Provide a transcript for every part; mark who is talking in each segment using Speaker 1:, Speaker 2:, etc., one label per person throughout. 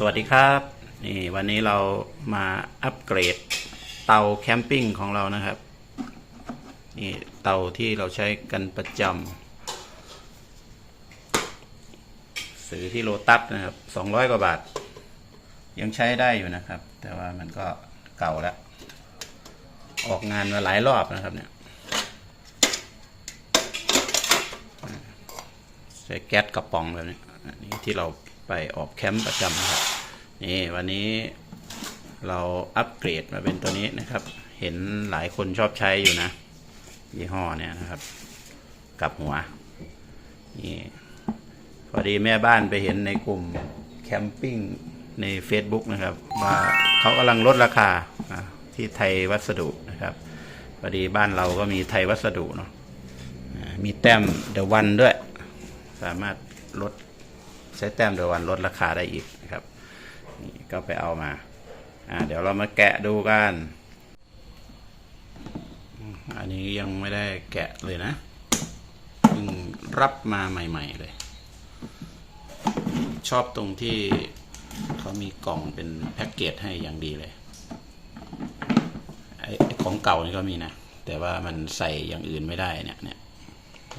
Speaker 1: สวัสดีครับนี่วันนี้เรามาอัปเกรดเตาแคมปิ้งของเรานะครับนี่เตาที่เราใช้กันประจำซื้อที่โลตัสนะครับสองร้อยกว่าบาท ยังใช้ได้อยู่นะครับ แต่ว่ามันก็เก่าแล้ว ออกงานมาหลายรอบนะครับเนี่ยใช้แก๊สกระป๋องแบบนี้อันนี้ที่เรา ไปออกแคมป์ประจำครับนี่วันนี้เราอัปเกรดมาเป็นตัวนี้นะครับ เห็นหลายคนชอบใช้อยู่นะ ยี่ห้อเนี่ยนะครับ กับหัวนี่พอดีแม่บ้านไปเห็นในกลุ่มแคมปิ้งใน Facebook นะครับ ว่าเขากำลังลดราคาที่ไทยวัสดุนะครับพอดีบ้านเราก็มีไทยวัสดุเนาะมีแต้มเดวันด้วย สามารถลด ใช้แต้มเดวันลดราคาได้อีกนะครับนี่ก็ไปเอามาอ่าเดี๋ยวเรามาแกะดูกัน อันนี้ยังไม่ได้แกะเลยนะเพิ่งรับมาใหม่ ๆ เลย ชอบตรงที่เขามีกล่องเป็นแพ็กเกจให้อย่างดีเลยไอ้ไอ้ของเก่านี่ก็มีนะ แต่ว่ามันใส่อย่างอื่นไม่ได้เนี่ยเนี่ย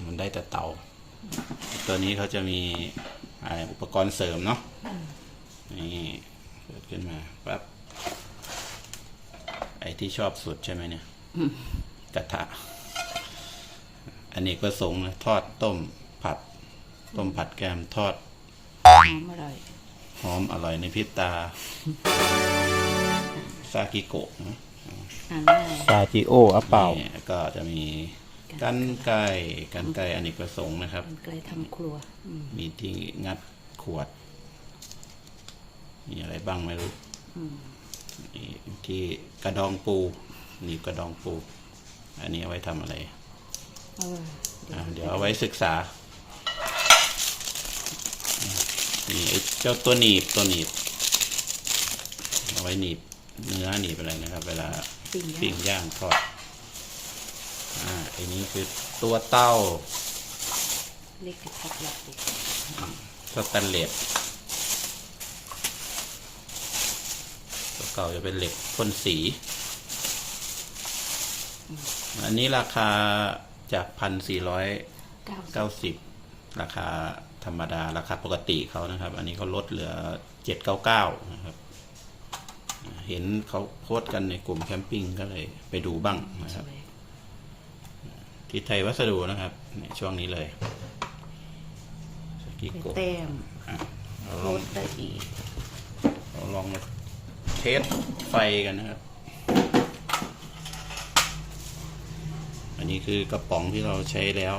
Speaker 1: มันได้แต่เตา ตัวนี้เขาจะมี อะไรอุปกรณ์เสริมเนาะนี่เปิดขึ้นมาปั๊บไอ้ที่ชอบสุดใช่ไหมเนี่ยกระทะ อันนี้ก็สงส์นะทอดต้มผัด ต้มผัดแกมทอด
Speaker 2: หอมอร่อย
Speaker 1: หอมอร่อยในพริบตา ซากิโกะนะ
Speaker 2: อ่านง่าย
Speaker 1: ซาจิโออัปเปาก็จะมี กันไก่กันไก่อเนกประสงค์นะครับ
Speaker 2: มันไกลทำครัวอืม
Speaker 1: มีที่งัดขวด มีอะไรบ้างไม่รู้นี่ที่กระดองปูหนีบกระดองปู อันนี้เอาไว้ทำอะไร
Speaker 2: เออ
Speaker 1: อะเดี๋ยวเอาไว้ศึกษานี่ไอ้เจ้าตัวหนีบตัวหนีบ เอาไว้หนีบเนื้อหนีบอะไรนะครับ เวลา
Speaker 2: ปิ้ง
Speaker 1: ปิ้
Speaker 2: ย่าง
Speaker 1: งย่างทอดอ่า ไอ้นี้คือตัวเต้า
Speaker 2: เล็กกับพักหลักดิ
Speaker 1: สแตนเลสตัวเก่าจะเป็นเหล็กพ่นสี อันนี้ราคาจากพันสี่ร้อย
Speaker 2: เก้าสิบ
Speaker 1: เก้าสิบราคาธรรมดา ราคาปกติเขานะครับ อันนี้เขาลดเหลือเจ็ดเก้าเก้านะครับ เห็นเขาโพสต์กันในกลุ่มแคมปิ้งก็เลยไปดูบ้างนะ
Speaker 2: ส
Speaker 1: ครับ
Speaker 2: วย
Speaker 1: ที่ไทยวัสดุนะครับในช่วงนี้เลยสกิ
Speaker 2: เป็น
Speaker 1: โกะ
Speaker 2: แต้ม
Speaker 1: อะเรา
Speaker 2: โร
Speaker 1: ลอง
Speaker 2: สได้อีก
Speaker 1: เราลองมาเทสไฟกันนะครับ อันนี้คือกระป๋องที่เราใช้แล้ว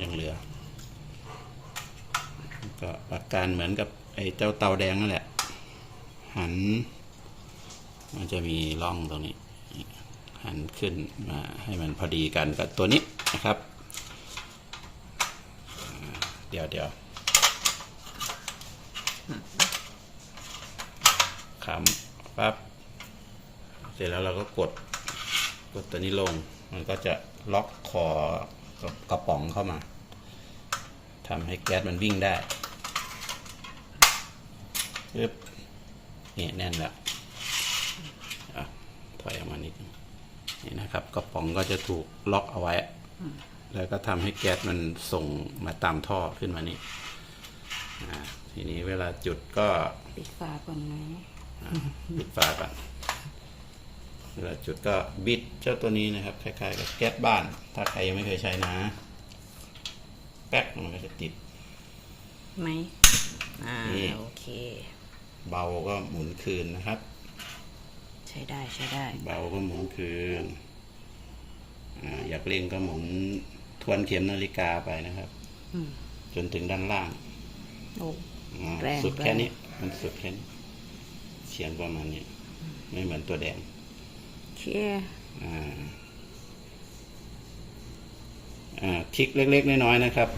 Speaker 1: ยังเหลือ ก็อาการเหมือนกับไอ้เจ้าเตาแดงนั่นแหละ หัน มันจะมีร่องตรงนี้ หันขึ้นมาให้มันพอดีกันกับตัวนี้นะครับ เดี๋ยวเดี๋ยวขำปั๊บเสร็จแล้วเราก็กดกดตัวนี้ลง มันก็จะล็อกคอกระป๋องเข้ามาทำให้แก๊สมันวิ่งได้ปึ๊บนี่แน่นแล้วอะถอยออกมานิดนึง นี่นะครับกระป๋องก็จะถูกล็อกเอาไว้ แล้วก็ทำให้แก๊สมันส่งมาตามท่อขึ้นมานี่อ่าทีนี้เวลาจุดก็
Speaker 2: ปิดฝาก่อนไหม
Speaker 1: ปิดฝาก่อนเวลาจุดก็บิดเจ้าตัวนี้นะครับคล้ายๆกับแก๊สบ้าน ถ้าใครยังไม่เคยใช้นะ แป๊กมันก็จะติด
Speaker 2: ไหมอ่า
Speaker 1: นี่
Speaker 2: โอเค
Speaker 1: เบาก็หมุนคืนนะครับ
Speaker 2: ใช้ได้ใช้ได้
Speaker 1: เบาก็หมุนคืนอาอยากเร่งก็หมุนทวนเข็มนาฬิกาไปนะครับ
Speaker 2: อืม
Speaker 1: จนถึงด้านล่าง
Speaker 2: โอ้
Speaker 1: อ่า
Speaker 2: แรง
Speaker 1: สุดแค่
Speaker 2: แรง
Speaker 1: นี้ มันสุดแค่นี้เฉียงประมาณนี้ ไม่เหมือนตัวแดง
Speaker 2: เชี่ย
Speaker 1: อ่าอ่าทริกเล็กๆ น้อยๆนะครับ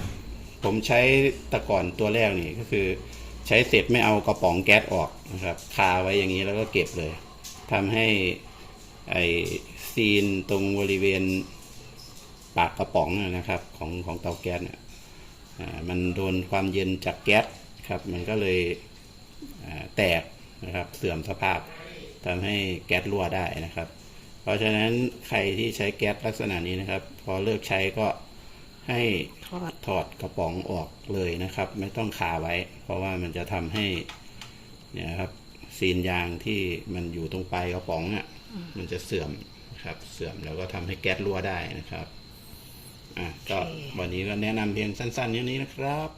Speaker 1: ผมใช้แตะก่อนตัวแรกนี่ก็คือ ใช้เสร็จไม่เอากระป๋องแก๊สออกนะครับ คาไว้อย่างนี้แล้วก็เก็บเลย ทำให้ไอซีนตรงบริเวณปากกระป๋องน่ะนะครับของของเตาแก๊สเนี่ยอ่ามันโดนความเย็นจากแก๊สครับ มันก็เลยอ่าแตกนะครับเสื่อมสภาพทำให้แก๊สรั่วได้นะครับ เพราะฉะนั้นใครที่ใช้แก๊สลักษณะนี้นะครับ พอเลิกใช้ก็ให้
Speaker 2: ทอด
Speaker 1: ถอดกระป๋องออกเลยนะครับ ไม่ต้องคาไว้ เพราะว่ามันจะทำให้เนี่ยครับ ซีนยางที่มันอยู่ตรงปลายกระป๋องอะมันจะเสื่อมนะครับเสื่อมแล้วก็ทำให้แก๊สรั่วได้นะครับ อะก็วันนี้ก็แนะนำเพียงสั้นๆอย่างนี้นะครับ